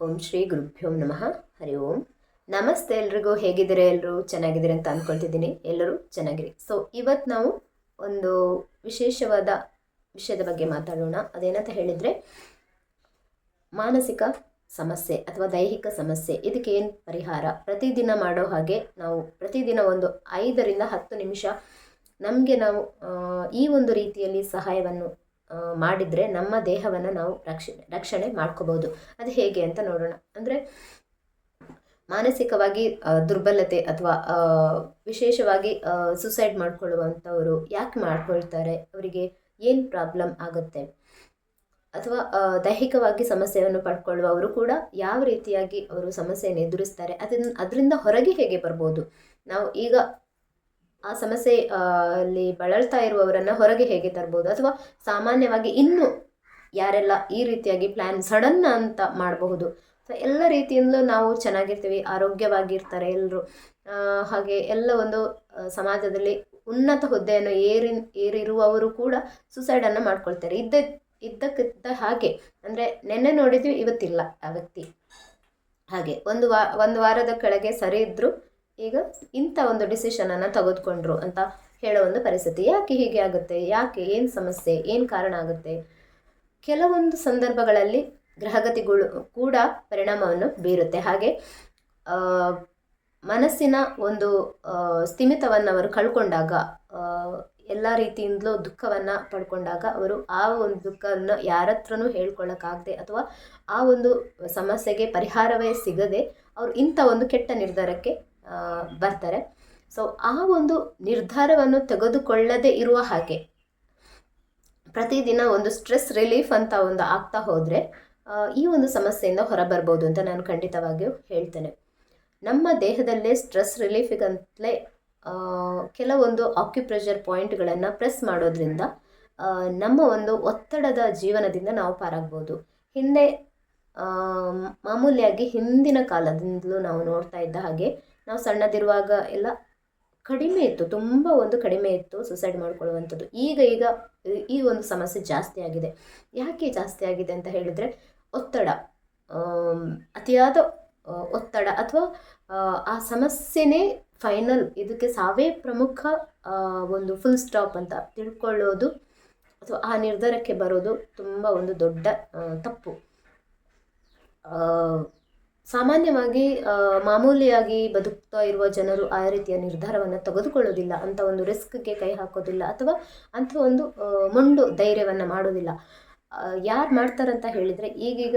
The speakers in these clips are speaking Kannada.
ಓಂ ಶ್ರೀ ಗುರುಭ್ಯೋ ನಮಃ. ಹರಿ ಓಂ. ನಮಸ್ತೆ ಎಲ್ರಿಗೂ. ಹೇಗಿದ್ದೀರಾ ಎಲ್ಲರೂ ಚೆನ್ನಾಗಿದ್ದೀರಿ ಅಂತ ಅಂದ್ಕೊಳ್ತಿದ್ದೀನಿ ಎಲ್ಲರೂ ಚೆನ್ನಾಗಿರಿ. ಸೊ ಇವತ್ತು ನಾವು ಒಂದು ವಿಶೇಷವಾದ ವಿಷಯದ ಬಗ್ಗೆ ಮಾತಾಡೋಣ. ಅದೇನಂತ ಹೇಳಿದರೆ, ಮಾನಸಿಕ ಸಮಸ್ಯೆ ಅಥವಾ ದೈಹಿಕ ಸಮಸ್ಯೆ, ಇದಕ್ಕೆ ಏನು ಪರಿಹಾರ? ಪ್ರತಿದಿನ ಮಾಡೋ ಹಾಗೆ ನಾವು ಪ್ರತಿದಿನ ಒಂದು ಐದರಿಂದ ಹತ್ತು ನಿಮಿಷ ನಮಗೆ ನಾವು ಈ ಒಂದು ರೀತಿಯಲ್ಲಿ ಸಹಾಯವನ್ನು ಮಾಡಿದರೆ ನಮ್ಮ ದೇಹವನ್ನು ನಾವು ರಕ್ಷಣೆ ರಕ್ಷಣೆ ಮಾಡ್ಕೋಬೋದು. ಅದು ಹೇಗೆ ಅಂತ ನೋಡೋಣ. ಅಂದರೆ ಮಾನಸಿಕವಾಗಿ ದುರ್ಬಲತೆ ಅಥವಾ ವಿಶೇಷವಾಗಿ ಸುಸೈಡ್ ಮಾಡ್ಕೊಳ್ಳುವಂಥವರು ಯಾಕೆ ಮಾಡ್ಕೊಳ್ತಾರೆ? ಅವರಿಗೆ ಏನು ಪ್ರಾಬ್ಲಮ್ ಆಗುತ್ತೆ? ಅಥವಾ ದೈಹಿಕವಾಗಿ ಸಮಸ್ಯೆಯನ್ನು ಪಡ್ಕೊಳ್ಳುವವರು ಕೂಡ ಯಾವ ರೀತಿಯಾಗಿ ಅವರು ಸಮಸ್ಯೆಯನ್ನು ಎದುರಿಸ್ತಾರೆ? ಅದನ್ನ ಅದರಿಂದ ಹೊರಗೆ ಹೇಗೆ ಬರ್ಬೋದು? ನಾವು ಈಗ ಆ ಸಮಸ್ಯೆ ಅಲ್ಲಿ ಬಳಲ್ತಾ ಇರುವವರನ್ನು ಹೊರಗೆ ಹೇಗೆ ತರ್ಬೋದು? ಅಥವಾ ಸಾಮಾನ್ಯವಾಗಿ ಇನ್ನು ಯಾರೆಲ್ಲ ಈ ರೀತಿಯಾಗಿ ಪ್ಲ್ಯಾನ್ ಸಡನ್ ಅಂತ ಮಾಡಬಹುದು? ಸೊ ಎಲ್ಲ ರೀತಿಯಿಂದಲೂ ನಾವು ಚೆನ್ನಾಗಿರ್ತೀವಿ, ಆರೋಗ್ಯವಾಗಿರ್ತಾರೆ ಎಲ್ಲರೂ ಹಾಗೆ ಎಲ್ಲ ಒಂದು ಸಮಾಜದಲ್ಲಿ ಉನ್ನತ ಹುದ್ದೆಯನ್ನು ಏರಿ, ಏರಿರುವವರು ಕೂಡ ಸುಸೈಡನ್ನು ಮಾಡ್ಕೊಳ್ತಾರೆ. ಇದ್ದ, ಇದ್ದಕ್ಕಿದ್ದ ಹಾಗೆ. ಅಂದರೆ ನೆನ್ನೆ ನೋಡಿದ್ವಿ, ಇವತ್ತಿಲ್ಲ ಆ ವ್ಯಕ್ತಿ. ಹಾಗೆ ಒಂದು ವಾ, ಒಂದು ವಾರದ ಕೆಳಗೆ ಸರಿ ಇದ್ದರು ಈಗ ಇಂಥ ಒಂದು ಡಿಸಿಷನನ್ನು ತೆಗೆದುಕೊಂಡ್ರು ಅಂತ ಹೇಳೋ ಒಂದು ಪರಿಸ್ಥಿತಿ ಯಾಕೆ ಹೀಗೆ ಆಗುತ್ತೆ? ಯಾಕೆ ಏನು ಸಮಸ್ಯೆ? ಏನು ಕಾರಣ ಆಗುತ್ತೆ? ಕೆಲವೊಂದು ಸಂದರ್ಭಗಳಲ್ಲಿ ಗ್ರಹಗತಿಗಳು ಕೂಡ ಪರಿಣಾಮವನ್ನು ಬೀರುತ್ತೆ. ಹಾಗೆ ಮನಸ್ಸಿನ ಒಂದು ಸ್ಥಿಮಿತವನ್ನು ಅವರು ಕಳ್ಕೊಂಡಾಗ ಎಲ್ಲ ರೀತಿಯಿಂದಲೂ ದುಃಖವನ್ನು ಪಡ್ಕೊಂಡಾಗ ಅವರು ಆ ಒಂದು ದುಃಖವನ್ನು ಯಾರ ಹತ್ರನೂ ಹೇಳ್ಕೊಳ್ಳೋಕ್ಕಾಗದೆ ಅಥವಾ ಆ ಒಂದು ಸಮಸ್ಯೆಗೆ ಪರಿಹಾರವೇ ಸಿಗದೆ ಅವರು ಇಂಥ ಒಂದು ಕೆಟ್ಟ ನಿರ್ಧಾರಕ್ಕೆ ಬರ್ತಾರೆ. ಸೊ ಆ ಒಂದು ನಿರ್ಧಾರವನ್ನು ತೆಗೆದುಕೊಳ್ಳದೆ ಇರುವ ಹಾಗೆ ಪ್ರತಿದಿನ ಒಂದು ಸ್ಟ್ರೆಸ್ ರಿಲೀಫ್ ಅಂತ ಒಂದು ಆಗ್ತಾ ಹೋದರೆ ಈ ಒಂದು ಸಮಸ್ಯೆಯಿಂದ ಹೊರಬರ್ಬೋದು ಅಂತ ನಾನು ಖಂಡಿತವಾಗಿಯೂ ಹೇಳ್ತೇನೆ. ನಮ್ಮ ದೇಹದಲ್ಲೇ ಸ್ಟ್ರೆಸ್ ರಿಲೀಫಿಗಂತಲೇ ಕೆಲವೊಂದು ಆಕ್ಯುಪ್ರೆಷರ್ ಪಾಯಿಂಟ್ಗಳನ್ನು ಪ್ರೆಸ್ ಮಾಡೋದ್ರಿಂದ ನಮ್ಮ ಒಂದು ಒತ್ತಡದ ಜೀವನದಿಂದ ನಾವು ಪಾರಾಗ್ಬೋದು. ಹಿಂದೆ ಮಾಮೂಲಿಯಾಗಿ ಹಿಂದಿನ ಕಾಲದಿಂದಲೂ ನಾವು ನೋಡ್ತಾ ಇದ್ದ ಹಾಗೆ ನಾವು ಸಣ್ಣದಿರುವಾಗ ಎಲ್ಲ ಕಡಿಮೆ ಇತ್ತು ತುಂಬ ಒಂದು ಕಡಿಮೆ ಇತ್ತು ಸುಸೈಡ್ ಮಾಡ್ಕೊಳ್ಳುವಂಥದ್ದು. ಈಗ ಈಗ ಈ ಒಂದು ಸಮಸ್ಯೆ ಜಾಸ್ತಿ ಆಗಿದೆ. ಯಾಕೆ ಜಾಸ್ತಿ ಆಗಿದೆ ಅಂತ ಹೇಳಿದರೆ ಒತ್ತಡ ಅತಿಯಾದ ಒತ್ತಡ ಅಥವಾ ಆ, ಸಮಸ್ಯೆನೇ ಫೈನಲ್ ಇದಕ್ಕೆ ಸಾವೇ ಪ್ರಮುಖ ಒಂದು ಫುಲ್ ಸ್ಟಾಪ್ ಅಂತ ತಿಳ್ಕೊಳ್ಳೋದು ಅಥವಾ ಆ ನಿರ್ಧಾರಕ್ಕೆ ಬರೋದು ತುಂಬ ಒಂದು ದೊಡ್ಡ ತಪ್ಪು. ಸಾಮಾನ್ಯವಾಗಿ ಮಾಮೂಲಿಯಾಗಿ ಬದುಕ್ತಾ ಇರುವ ಜನರು ಆ ರೀತಿಯ ನಿರ್ಧಾರವನ್ನು ತೆಗೆದುಕೊಳ್ಳೋದಿಲ್ಲ. ಅಂಥ ಒಂದು ರಿಸ್ಕ್ಗೆ ಕೈ ಹಾಕೋದಿಲ್ಲ. ಅಥವಾ ಅಂಥ ಒಂದು ಮುಂಡು ಧೈರ್ಯವನ್ನು ಮಾಡೋದಿಲ್ಲ. ಯಾರು ಮಾಡ್ತಾರಂತ ಹೇಳಿದರೆ, ಈಗೀಗ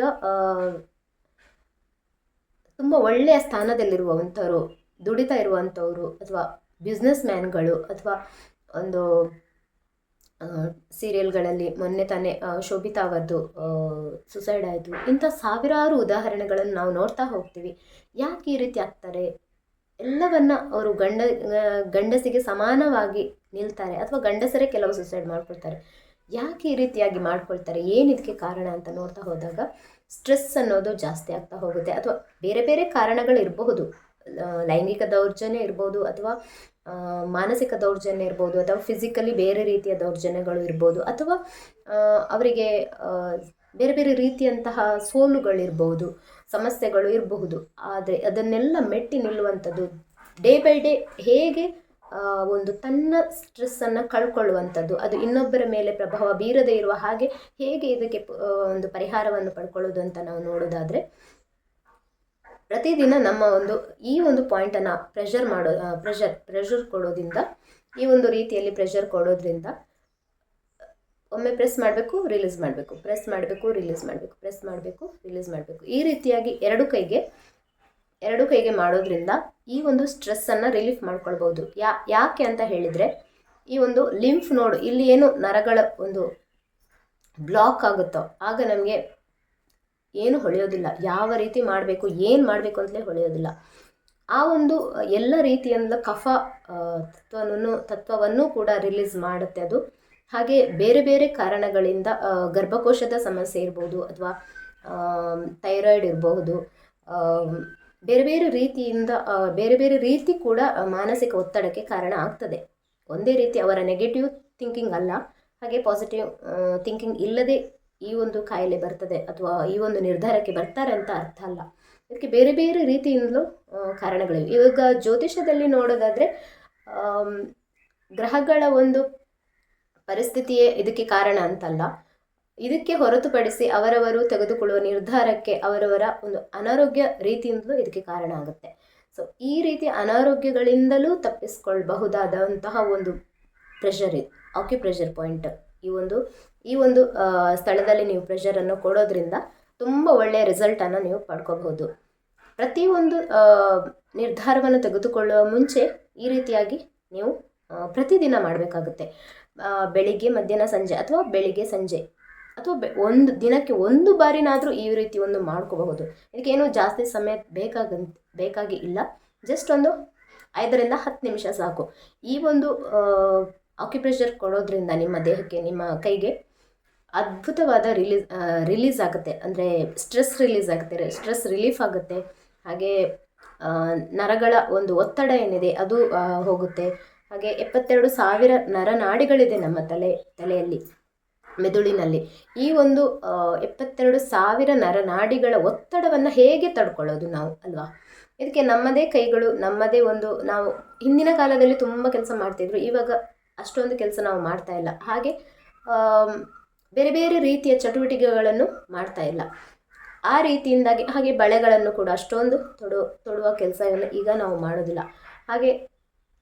ತುಂಬ ಒಳ್ಳೆಯ ಸ್ಥಾನದಲ್ಲಿರುವಂಥವ್ರು ದುಡಿತಾ ಇರುವಂಥವ್ರು, ಅಥವಾ ಬಿಸ್ನೆಸ್ ಮ್ಯಾನ್ಗಳು ಅಥವಾ ಒಂದು ಸೀರಿಯಲ್ಗಳಲ್ಲಿ ಮೊನ್ನೆ ತಾನೇ ಶೋಭಿತಾ ಅವರದ್ದು ಸುಸೈಡ್ ಆಯಿತು. ಇಂಥ ಸಾವಿರಾರು ಉದಾಹರಣೆಗಳನ್ನು ನಾವು ನೋಡ್ತಾ ಹೋಗ್ತೀವಿ. ಯಾಕೆ ಈ ರೀತಿ ಆಗ್ತಾರೆ? ಎಲ್ಲವನ್ನ ಅವರು ಗಂಡ ಗಂಡಸಿಗೆ ಸಮಾನವಾಗಿ ನಿಲ್ತಾರೆ ಅಥವಾ ಗಂಡಸರೇ ಕೆಲವು ಸುಸೈಡ್ ಮಾಡ್ಕೊಳ್ತಾರೆ. ಯಾಕೆ ಈ ರೀತಿಯಾಗಿ ಮಾಡ್ಕೊಳ್ತಾರೆ? ಏನಿದಕ್ಕೆ ಕಾರಣ ಅಂತ ನೋಡ್ತಾ ಹೋದಾಗ ಸ್ಟ್ರೆಸ್ ಅನ್ನೋದು ಜಾಸ್ತಿ ಆಗ್ತಾ ಹೋಗುತ್ತೆ. ಅಥವಾ ಬೇರೆ ಬೇರೆ ಕಾರಣಗಳಿರಬಹುದು. ಇರಬಹುದು ಲೈಂಗಿಕ ದೌರ್ಜನ್ಯ ಇರ್ಬೋದು ಅಥವಾ ಮಾನಸಿಕ ದೌರ್ಜನ್ಯ ಇರ್ಬೋದು ಅಥವಾ ಫಿಸಿಕಲಿ ಬೇರೆ ರೀತಿಯ ದೌರ್ಜನ್ಯಗಳು ಇರ್ಬೋದು ಅಥವಾ ಅವರಿಗೆ ಬೇರೆ ಬೇರೆ ರೀತಿಯಂತಹ ಸೋಲುಗಳಿರ್ಬೋದು, ಸಮಸ್ಯೆಗಳು ಇರಬಹುದು. ಆದರೆ ಅದನ್ನೆಲ್ಲ ಮೆಟ್ಟಿ ನಿಲ್ಲುವಂಥದ್ದು ಡೇ ಬೈ ಡೇ ಹೇಗೆ ಒಂದು ತನ್ನ ಸ್ಟ್ರೆಸ್ಸನ್ನು ಕಳ್ಕೊಳ್ಳುವಂಥದ್ದು. ಅದು ಇನ್ನೊಬ್ಬರ ಮೇಲೆ ಪ್ರಭಾವ ಬೀರದೇ ಇರುವ ಹಾಗೆ ಹೇಗೆ ಇದಕ್ಕೆ ಒಂದು ಪರಿಹಾರವನ್ನು ಪಡ್ಕೊಳ್ಳೋದು ಅಂತ ನಾವು ನೋಡೋದಾದರೆ ಪ್ರತಿದಿನ ನಮ್ಮ ಒಂದು, ಈ ಒಂದು ಪಾಯಿಂಟನ್ನು ಪ್ರೆಷರ್ ಮಾಡೋ ಪ್ರೆಷರ್ ಪ್ರೆಷರ್ ಕೊಡೋದ್ರಿಂದ, ಈ ಒಂದು ರೀತಿಯಲ್ಲಿ ಪ್ರೆಷರ್ ಕೊಡೋದ್ರಿಂದ, ಒಮ್ಮೆ ಪ್ರೆಸ್ ಮಾಡಬೇಕು ರಿಲೀಸ್ ಮಾಡಬೇಕು. ಪ್ರೆಸ್ ಮಾಡಬೇಕು ರಿಲೀಸ್ ಮಾಡಬೇಕು. ಪ್ರೆಸ್ ಮಾಡಬೇಕು ರಿಲೀಸ್ ಮಾಡಬೇಕು. ಈ ರೀತಿಯಾಗಿ ಎರಡು ಕೈಗೆ ಎರಡು ಕೈಗೆ ಮಾಡೋದ್ರಿಂದ ಈ ಒಂದು ಸ್ಟ್ರೆಸ್ಸನ್ನು ರಿಲೀಫ್ ಮಾಡ್ಕೊಳ್ಬೋದು ಯಾ, ಯಾಕೆ ಅಂತ ಹೇಳಿದರೆ, ಈ ಒಂದು ಲಿಂಫ್ ನೋಡ್ ಇಲ್ಲಿ ಏನು ನರಗಳ ಒಂದು ಬ್ಲಾಕ್ ಆಗುತ್ತೋ, ಆಗ ನಮಗೆ ಏನು ಹೊಳೆಯೋದಿಲ್ಲ. ಯಾವ ರೀತಿ ಮಾಡಬೇಕು, ಏನು ಮಾಡಬೇಕು ಅಂತಲೇ ಹೊಳೆಯೋದಿಲ್ಲ. ಆ ಒಂದು, ಎಲ್ಲ ರೀತಿಯಿಂದ ಕಫ ತತ್ವವನ್ನು ತತ್ವವನ್ನು ಕೂಡ ರಿಲೀಸ್ ಮಾಡುತ್ತೆ ಅದು. ಹಾಗೆ ಬೇರೆ ಬೇರೆ ಕಾರಣಗಳಿಂದ ಗರ್ಭಕೋಶದ ಸಮಸ್ಯೆ ಇರ್ಬೋದು ಅಥವಾ ಥೈರಾಯ್ಡ್ ಇರಬಹುದು ಬೇರೆ ಬೇರೆ ರೀತಿಯಿಂದ ಬೇರೆ ಬೇರೆ ರೀತಿ ಕೂಡ ಮಾನಸಿಕ ಒತ್ತಡಕ್ಕೆ ಕಾರಣ ಆಗ್ತದೆ. ಒಂದೇ ರೀತಿ ಅವರ ನೆಗೆಟಿವ್ ಥಿಂಕಿಂಗ್ ಅಲ್ಲ. ಹಾಗೆ ಪಾಸಿಟಿವ್ ಥಿಂಕಿಂಗ್ ಇಲ್ಲದೆ ಈ ಒಂದು ಕಾಯಿಲೆ ಬರ್ತದೆ ಅಥವಾ ಈ ಒಂದು ನಿರ್ಧಾರಕ್ಕೆ ಬರ್ತಾರೆ ಅಂತ ಅರ್ಥ ಅಲ್ಲ. ಇದಕ್ಕೆ ಬೇರೆ ಬೇರೆ ರೀತಿಯಿಂದಲೂ ಕಾರಣಗಳಿವೆ. ಇವಾಗ ಜ್ಯೋತಿಷದಲ್ಲಿ ನೋಡೋದಾದರೆ ಗ್ರಹಗಳ ಒಂದು ಪರಿಸ್ಥಿತಿಯೇ ಇದಕ್ಕೆ ಕಾರಣ ಅಂತಲ್ಲ. ಇದಕ್ಕೆ ಹೊರತುಪಡಿಸಿ ಅವರವರು ತೆಗೆದುಕೊಳ್ಳುವ ನಿರ್ಧಾರಕ್ಕೆ ಅವರವರ ಒಂದು ಅನಾರೋಗ್ಯ ರೀತಿಯಿಂದಲೂ ಇದಕ್ಕೆ ಕಾರಣ ಆಗುತ್ತೆ. ಸೊ ಈ ರೀತಿ ಅನಾರೋಗ್ಯಗಳಿಂದಲೂ ತಪ್ಪಿಸ್ಕೊಳ್ಬಹುದಾದಂತಹ ಒಂದು ಪ್ರೆಷರ್ ಇದು ಆಕ್ಯುಪ್ರೆಷರ್ ಪಾಯಿಂಟ್ ಈ ಒಂದು ಈ ಒಂದು ಸ್ಥಳದಲ್ಲಿ ನೀವು ಪ್ರೆಷರನ್ನು ಕೊಡೋದ್ರಿಂದ ತುಂಬ ಒಳ್ಳೆಯ ರಿಸಲ್ಟನ್ನು ನೀವು ಪಡ್ಕೋಬಹುದು. ಪ್ರತಿಯೊಂದು ನಿರ್ಧಾರವನ್ನು ತೆಗೆದುಕೊಳ್ಳುವ ಮುಂಚೆ ಈ ರೀತಿಯಾಗಿ ನೀವು ಪ್ರತಿದಿನ ಮಾಡಬೇಕಾಗುತ್ತೆ. ಬೆಳಿಗ್ಗೆ, ಮಧ್ಯಾಹ್ನ, ಸಂಜೆ ಅಥವಾ ಬೆಳಿಗ್ಗೆ, ಸಂಜೆ ಅಥವಾ ಒಂದು ದಿನಕ್ಕೆ ಒಂದು ಬಾರಿನಾದರೂ ಈ ರೀತಿ ಒಂದು ಮಾಡ್ಕೋಬಹುದು. ಇದಕ್ಕೇನು ಜಾಸ್ತಿ ಸಮಯ ಬೇಕಾಗಂತ ಬೇಕಾಗಿ ಇಲ್ಲ. ಜಸ್ಟ್ ಒಂದು ಐದರಿಂದ ಹತ್ತು ನಿಮಿಷ ಸಾಕು. ಈ ಒಂದು ಆಕ್ಯುಪ್ರೆಷರ್ ಕೊಡೋದ್ರಿಂದ ನಿಮ್ಮ ದೇಹಕ್ಕೆ, ನಿಮ್ಮ ಕೈಗೆ ಅದ್ಭುತವಾದ ರಿಲೀಸ್ ರಿಲೀಸ್ ಆಗುತ್ತೆ. ಅಂದರೆ ಸ್ಟ್ರೆಸ್ ರಿಲೀಸ್ ಆಗುತ್ತೆ ಸ್ಟ್ರೆಸ್ ರಿಲೀಫ್ ಆಗುತ್ತೆ. ಹಾಗೆ ನರಗಳ ಒಂದು ಒತ್ತಡ ಏನಿದೆ ಅದು ಹೋಗುತ್ತೆ. ಹಾಗೆ ಎಪ್ಪತ್ತೆರಡು ಸಾವಿರ ನರನಾಡಿಗಳಿದೆ ನಮ್ಮ ತಲೆ, ತಲೆಯಲ್ಲಿ, ಮೆದುಳಿನಲ್ಲಿ. ಈ ಒಂದು ಎಪ್ಪತ್ತೆರಡು ಸಾವಿರ ನರನಾಡಿಗಳ ಒತ್ತಡವನ್ನು ಹೇಗೆ ತಡ್ಕೊಳ್ಳೋದು ನಾವು, ಅಲ್ವಾ? ಇದಕ್ಕೆ ನಮ್ಮದೇ ಕೈಗಳು, ನಮ್ಮದೇ ಒಂದು, ನಾವು ಹಿಂದಿನ ಕಾಲದಲ್ಲಿ ತುಂಬ ಕೆಲಸ ಮಾಡ್ತಿದ್ರು, ಇವಾಗ ಅಷ್ಟೊಂದು ಕೆಲಸ ನಾವು ಮಾಡ್ತಾ ಇಲ್ಲ. ಹಾಗೆ ಬೇರೆ ಬೇರೆ ರೀತಿಯ ಚಟುವಟಿಕೆಗಳನ್ನು ಮಾಡ್ತಾ ಇಲ್ಲ. ಆ ರೀತಿಯಿಂದಾಗಿ ಹಾಗೆ ಬಳೆಗಳನ್ನು ಕೂಡ ಅಷ್ಟೊಂದು ತೊಡು, ತೊಡುವ ಕೆಲಸವನ್ನು ಈಗ ನಾವು ಮಾಡೋದಿಲ್ಲ. ಹಾಗೆ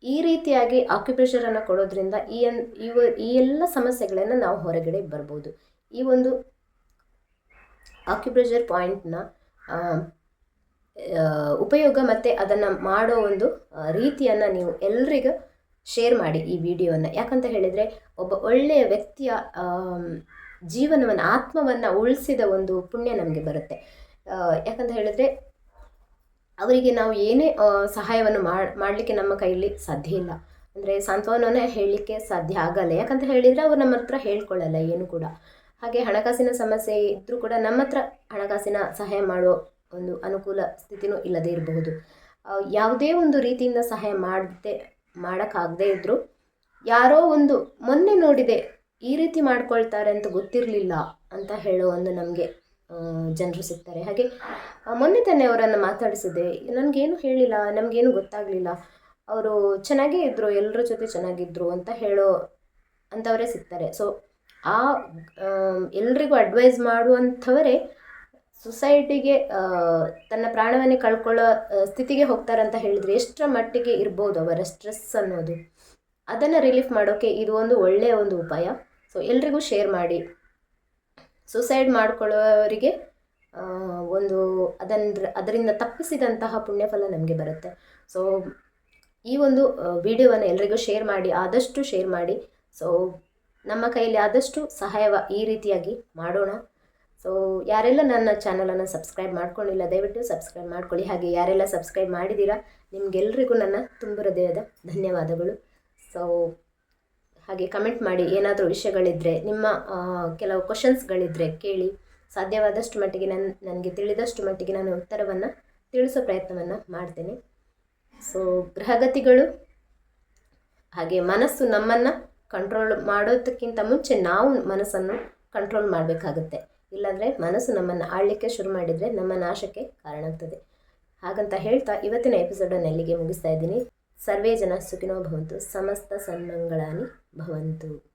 ಈ ರೀತಿಯಾಗಿ ಆಕ್ಯುಪ್ರೆಷರನ್ನು ಕೊಡೋದ್ರಿಂದ ಈ ಎನ್ ಇವ ಈ ಎಲ್ಲ ಸಮಸ್ಯೆಗಳನ್ನು ನಾವು ಹೊರಗಡೆ ಬರ್ಬೋದು. ಈ ಒಂದು ಆಕ್ಯುಪ್ರೆಷರ್ ಪಾಯಿಂಟ್ನ ಉಪಯೋಗ ಮತ್ತು ಅದನ್ನು ಮಾಡೋ ಒಂದು ರೀತಿಯನ್ನು ನೀವು ಎಲ್ರಿಗೂ ಶೇರ್ ಮಾಡಿ ಈ ವಿಡಿಯೋವನ್ನು ಯಾಕಂತ ಹೇಳಿದರೆ ಒಬ್ಬ ಒಳ್ಳೆಯ ವ್ಯಕ್ತಿಯ ಜೀವನವನ್ನು, ಆತ್ಮವನ್ನು ಉಳಿಸಿದ ಒಂದು ಪುಣ್ಯ ನಮಗೆ ಬರುತ್ತೆ. ಯಾಕಂತ ಹೇಳಿದರೆ ಅವರಿಗೆ ನಾವು ಏನೇ ಸಹಾಯವನ್ನು ಸಹಾಯವನ್ನು ಮಾಡಲಿಕ್ಕೆ ನಮ್ಮ ಕೈಯಲ್ಲಿ ಸಾಧ್ಯ ಇಲ್ಲ. ಅಂದರೆ ಸಾಂತ್ವನವನ್ನೇ ಹೇಳಲಿಕ್ಕೆ ಸಾಧ್ಯ ಆಗಲ್ಲ. ಯಾಕಂತ ಹೇಳಿದರೆ ಅವ್ರು ನಮ್ಮ ಹತ್ರ ಹೇಳ್ಕೊಳ್ಳಲ್ಲ ಏನು ಕೂಡ. ಹಾಗೆ ಹಣಕಾಸಿನ ಸಮಸ್ಯೆ ಇದ್ದರೂ ಕೂಡ ನಮ್ಮ ಹತ್ರ ಹಣಕಾಸಿನ ಸಹಾಯ ಮಾಡೋ ಒಂದು ಅನುಕೂಲ ಸ್ಥಿತಿನೂ ಇಲ್ಲದೇ ಇರಬಹುದು. ಯಾವುದೇ ಒಂದು ರೀತಿಯಿಂದ ಸಹಾಯ ಮಾಡದೆ ಮಾಡೋಕ್ಕಾಗದೇ ಇದ್ದರು ಯಾರೋ ಒಂದು ಮೊನ್ನೆ ನೋಡಿದೆ, ಈ ರೀತಿ ಮಾಡ್ಕೊಳ್ತಾರೆ ಅಂತ ಗೊತ್ತಿರಲಿಲ್ಲ ಅಂತ ಹೇಳೋ ಒಂದು ನಮಗೆ ಜನರು ಸಿಗ್ತಾರೆ. ಹಾಗೆ ಮೊನ್ನೆ ತಾನೇ ಅವರನ್ನು ಮಾತಾಡಿಸಿದೆ ನನಗೇನು ಹೇಳಿಲ್ಲ, ನಮಗೇನು ಗೊತ್ತಾಗಲಿಲ್ಲ. ಅವರು ಚೆನ್ನಾಗೇ ಇದ್ದರು ಎಲ್ಲರ ಜೊತೆ ಚೆನ್ನಾಗಿದ್ರು ಅಂತ ಹೇಳೋ ಅಂಥವರೇ ಸಿಗ್ತಾರೆ. ಸೊ ಆ ಎಲ್ರಿಗೂ ಅಡ್ವೈಸ್ ಮಾಡುವಂಥವರೇ ಸೊಸೈಟಿಗೆ ತನ್ನ ಪ್ರಾಣವನ್ನೇ ಕಳ್ಕೊಳ್ಳೋ ಸ್ಥಿತಿಗೆ ಹೋಗ್ತಾರಂತ ಹೇಳಿದರೆ ಎಷ್ಟರ ಮಟ್ಟಿಗೆ ಇರ್ಬೋದು ಅವರ ಸ್ಟ್ರೆಸ್ ಅನ್ನೋದು? ಅದನ್ನು ರಿಲೀಫ್ ಮಾಡೋಕ್ಕೆ ಇದು ಒಂದು ಒಳ್ಳೆಯ ಒಂದು ಉಪಾಯ. ಸೊ ಎಲ್ರಿಗೂ ಶೇರ್ ಮಾಡಿ. ಸುಸೈಡ್ ಮಾಡ್ಕೊಳ್ಳೋರಿಗೆ ಒಂದು ಅದನ್ನ ಅದರಿಂದ ತಪ್ಪಿಸಿದಂತಹ ಪುಣ್ಯಫಲ ನಮಗೆ ಬರುತ್ತೆ. ಸೊ ಈ ಒಂದು ವಿಡಿಯೋವನ್ನು ಎಲ್ರಿಗೂ ಶೇರ್ ಮಾಡಿ, ಆದಷ್ಟು ಶೇರ್ ಮಾಡಿ. ಸೊ ನಮ್ಮ ಕೈಯಲ್ಲಿ ಆದಷ್ಟು ಸಹಾಯವ ಈ ರೀತಿಯಾಗಿ ಮಾಡೋಣ. ಸೊ ಯಾರೆಲ್ಲ ನನ್ನ ಚಾನಲನ್ನು ಸಬ್ಸ್ಕ್ರೈಬ್ ಮಾಡ್ಕೊಂಡಿಲ್ಲ, ದಯವಿಟ್ಟು ಸಬ್ಸ್ಕ್ರೈಬ್ ಮಾಡ್ಕೊಳ್ಳಿ. ಹಾಗೆ ಯಾರೆಲ್ಲ ಸಬ್ಸ್ಕ್ರೈಬ್ ಮಾಡಿದ್ದೀರಾ, ನಿಮಗೆಲ್ರಿಗೂ ನನ್ನ ತುಂಬ ಹೃದಯದ ಧನ್ಯವಾದಗಳು. ಸೊ ಹಾಗೆ ಕಮೆಂಟ್ ಮಾಡಿ, ಏನಾದರೂ ವಿಷಯಗಳಿದ್ದರೆ ನಿಮ್ಮ ಕೆಲವು ಕ್ವಶನ್ಸ್ಗಳಿದ್ದರೆ ಕೇಳಿ, ಸಾಧ್ಯವಾದಷ್ಟು ಮಟ್ಟಿಗೆ ನನ್ನ ನನಗೆ ತಿಳಿದಷ್ಟು ಮಟ್ಟಿಗೆ ನಾನು ಉತ್ತರವನ್ನು ತಿಳಿಸೋ ಪ್ರಯತ್ನವನ್ನು ಮಾಡ್ತೇನೆ. ಸೊ ಗ್ರಹಗತಿಗಳು, ಹಾಗೆ ಮನಸ್ಸು ನಮ್ಮನ್ನು ಕಂಟ್ರೋಲ್ ಮಾಡೋದಕ್ಕಿಂತ ಮುಂಚೆ ನಾವು ಮನಸ್ಸನ್ನು ಕಂಟ್ರೋಲ್ ಮಾಡಬೇಕಾಗುತ್ತೆ. ಇಲ್ಲಾಂದರೆ ಮನಸ್ಸು ನಮ್ಮನ್ನು ಆಳ್ಲಿಕ್ಕೆ ಶುರು ಮಾಡಿದರೆ ನಮ್ಮ ನಾಶಕ್ಕೆ ಕಾರಣ ಆಗ್ತದೆ. ಹಾಗಂತ ಹೇಳ್ತಾ ಇವತ್ತಿನ ಎಪಿಸೋಡನ್ನು ಇಲ್ಲಿಗೆ ಮುಗಿಸ್ತಾ ಇದ್ದೀನಿ. ಸರ್ವೇ ಜನ ಸುಖಿನೋ ಭವಂತು, ಸಮಸ್ತ ಸನ್ಮಂಗಳಾನಿ ಭವಂತು.